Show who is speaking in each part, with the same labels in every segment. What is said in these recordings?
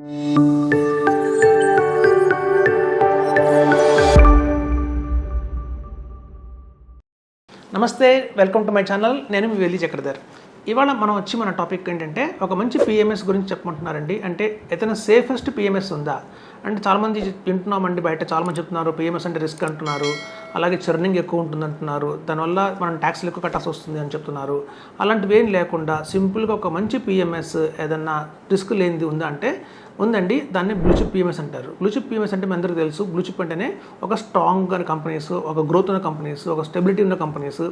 Speaker 1: నమస్తే welcome to my channel. నేను మీ వెళ్ళి చక్రధర్. ఇవాళ మనం వచ్చి మన టాపిక్ ఏంటంటే ఒక మంచి పిఎంఎస్ గురించి చెప్పమంటున్నారండి అంటే ఏదైనా సేఫెస్ట్ పిఎంఎస్ ఉందా? అంటే చాలామంది వింటున్నామండి బయట చాలామంది చెప్తున్నారు పిఎంఎస్ అంటే రిస్క్ అంటున్నారు అలాగే చర్నింగ్ ఎక్కువ ఉంటుంది అంటున్నారు దానివల్ల మనం ట్యాక్స్లు ఎక్కువ కట్టాల్సి వస్తుంది అని చెప్తున్నారు. అలాంటివి ఏం లేకుండా సింపుల్గా ఒక మంచి పిఎంఎస్ ఏదన్నా రిస్క్ లేనిది ఉందా అంటే ఉందండి. దాన్ని బ్లూచిప్ పిఎంఎస్ అంటారు. బ్లూచిప్ పిఎంఎస్ అంటే మీ అందరికీ తెలుసు. బ్లూచిప్ అంటేనే ఒక స్ట్రాంగ్ కంపెనీస్ ఒక గ్రోత్ ఉన్న కంపెనీస్ ఒక స్టెబిలిటీ ఉన్న కంపెనీస్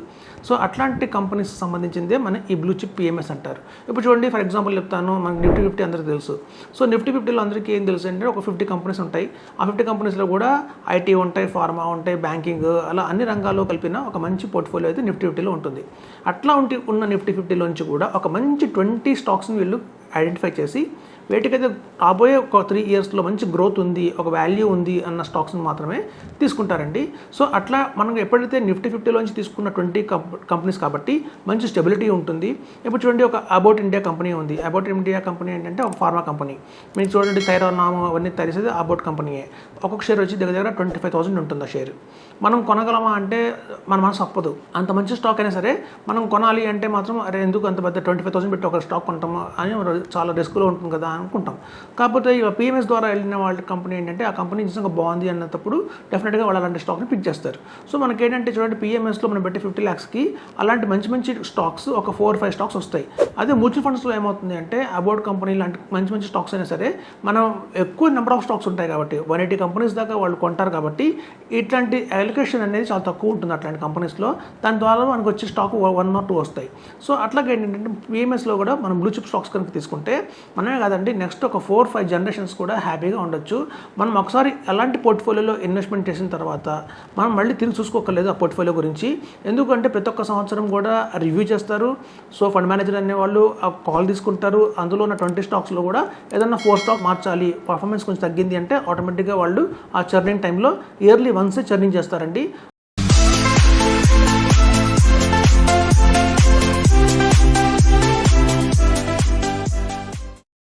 Speaker 1: సో అట్లాంటి కంపెనీస్ సంబంధించిందే మన ఈ బ్లూచిప్ పిఎంఎస్ అంటారు. ఇప్పుడు చూడండి ఫర్ ఎగ్జాంపుల్ చెప్తాను మనకి నిఫ్టీ ఫిఫ్టీ అందరికీ తెలుసు. సో నిఫ్టీ ఫిఫ్టీలో అందరికీ ఏం తెలుసు అంటే ఒక ఫిఫ్టీ కంపెనీస్ ఉంటాయి. ఆ ఫిఫ్టీ కంపెనీస్లో కూడా ఐటీ ఉంటాయి ఫార్మా ఉంటాయి బ్యాంకింగ్ అలా అన్ని రంగాల్లో కలిపిన ఒక మంచి పోర్ట్ఫోలియో అయితే నిఫ్టీ ఫిఫ్టీలో ఉంటుంది. అట్లా ఉంటే ఉన్న నిఫ్టీ ఫిఫ్టీలోంచి కూడా ఒక మంచి ట్వంటీ స్టాక్స్ని వీళ్ళు ఐడెంటిఫై చేసి వేటికైతే రాబోయే ఒక త్రీ ఇయర్స్లో మంచి గ్రోత్ ఉంది ఒక వాల్యూ ఉంది అన్న స్టాక్స్ని మాత్రమే తీసుకుంటారండి. సో అట్లా మనం ఎప్పుడైతే నిఫ్టీ ఫిఫ్టీలోంచి తీసుకున్న ట్వంటీ కంపెనీస్ కాబట్టి మంచి స్టెబిలిటీ ఉంటుంది. ఇప్పుడు చూడండి ఒక అబౌట్ ఇండియా కంపెనీ ఉంది. అబౌట్ ఇండియా కంపెనీ ఏంటంటే ఒక ఫార్మా కంపెనీ మీకు చూడండి థైరానామ్ అవన్నీ తయారు అబౌట్ కంపెనీయే ఒక్కొక్క షేర్ వచ్చి దగ్గర దగ్గర ట్వంటీ ఫైవ్ థౌసండ్ ఉంటుంది ఆ షేర్ మనం కొనగలమా అంటే మన మనసు అప్పదు. అంత మంచి స్టాక్ అయినా సరే మనం కొనాలి అంటే మాత్రం అరే ఎందుకు అంత పెద్ద ట్వంటీ ఫైవ్ థౌసండ్ పెట్టి ఒక స్టాక్ కొంటాము అని చాలా రిస్క్లో ఉంటుంది కదా అనుకుంటాం. కాకపోతే ఇక పిఎంఎస్ ద్వారా వెళ్ళిన వాళ్ళ కంపెనీ ఏంటంటే ఆ కంపెనీ నిజంగా బాగుంది అన్నప్పుడు డెఫినెట్గా వాళ్ళు అలాంటి స్టాక్ని పిక్ చేస్తారు. సో మనకి ఏంటంటే చూడండి పిఎంఎస్లో మనం పెట్టి ఫిఫ్టీ ల్యాక్స్కి అలాంటి మంచి మంచి స్టాక్స్ ఒక ఫోర్ ఫైవ్ స్టాక్స్ వస్తాయి. అదే మ్యూచువల్ ఫండ్స్లో ఏమవుతుంది అంటే అబౌట్ కంపెనీ లాంటి మంచి మంచి స్టాక్స్ అయినా సరే మనం ఎక్కువ నెంబర్ ఆఫ్ స్టాక్స్ ఉంటాయి కాబట్టి వన్ ఎయిటీ కంపెనీస్ దాకా వాళ్ళు కొంటారు కాబట్టి ఇట్లాంటి అలికేషన్ అనేది చాలా తక్కువ ఉంటుంది అట్లాంటి కంపెనీస్లో దాని ద్వారా మనకు వచ్చే స్టాక్ వన్ ఆర్ టూ వస్తాయి. సో అట్లాగే ఏంటంటే పిఎంఎస్లో కూడా మనం బ్లూ చిప్ స్టాక్స్ కనుక తీసుకుంటే మనమే కాదండి నెక్స్ట్ ఒక ఫోర్ ఫైవ్ జనరేషన్స్ కూడా హ్యాపీగా ఉండొచ్చు. మనం ఒకసారి అలాంటి పోర్ట్ఫోలియోలో ఇన్వెస్ట్మెంట్ చేసిన తర్వాత మనం మళ్ళీ తిరిగి చూసుకోకర్లేదు ఆ పోర్ట్ఫోలియో గురించి. ఎందుకంటే ప్రతి ఒక్క సంవత్సరం కూడా రివ్యూ చేస్తారు. సో ఫండ్ మేనేజర్ అనే వాళ్ళు ఆ కాల్ తీసుకుంటారు. అందులో ఉన్న ట్వంటీ స్టాక్స్లో కూడా ఏదన్నా ఫోర్ స్టాక్ మార్చాలి. పర్ఫార్మెన్స్ కొంచెం తగ్గింది అంటే ఆటోమేటిక్గా వాళ్ళు ఆ చర్నింగ్ టైంలో ఇయర్లీ వన్సే చర్నింగ్ చేస్తారండి.